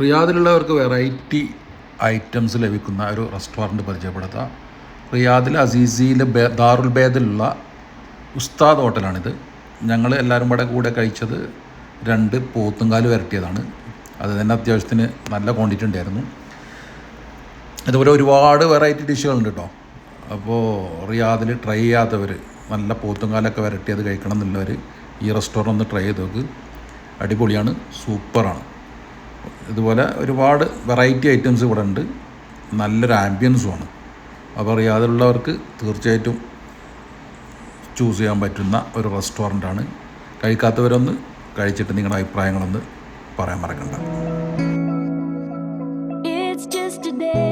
റിയാദിലുള്ളവർക്ക് variety items ലഭിക്കുന്ന ഒരു restaurant പരിചയപ്പെടുത്താം. റിയാദിൽ അസീസിയിലെ ബേ ദാറുൽ ബേദിലുള്ള ഉസ്താദ് ഹോട്ടലാണിത്. ഞങ്ങൾ എല്ലാവരും കൂടെ കൂടെ കഴിച്ചത് രണ്ട് പോത്തുംകാൽ വരട്ടിയതാണ്. അത് തന്നെ അത്യാവശ്യത്തിന് നല്ല ക്വാണ്ടിറ്റി ഉണ്ടായിരുന്നു. അതുപോലെ ഒരുപാട് വെറൈറ്റി ഡിഷുകളുണ്ട് കേട്ടോ അപ്പോൾ റിയാദിൽ ട്രൈ ചെയ്യാത്തവർ നല്ല പോത്തുംകാലൊക്കെ വരട്ടിയത് കഴിക്കണം എന്നുള്ളവർ ഈ റെസ്റ്റോറന്റ് ഒന്ന് ട്രൈ ചെയ്ത് നോക്ക്. അടിപൊളിയാണ് സൂപ്പറാണ് ഇതുപോലെ ഒരുപാട് വെറൈറ്റി ഐറ്റംസ് ഇവിടെ ഉണ്ട് നല്ലൊരു ആംബിയൻസുമാണ് അപ്പോൾ അറിയാതെയുള്ളവർക്ക് തീർച്ചയായിട്ടും ചൂസ് ചെയ്യാൻ പറ്റുന്ന ഒരു റെസ്റ്റോറന്റാണ് കഴിക്കാത്തവരൊന്ന് കഴിച്ചിട്ട് നിങ്ങളുടെ അഭിപ്രായങ്ങളൊന്ന് പറയാൻ മറക്കണ്ട. It's just a day.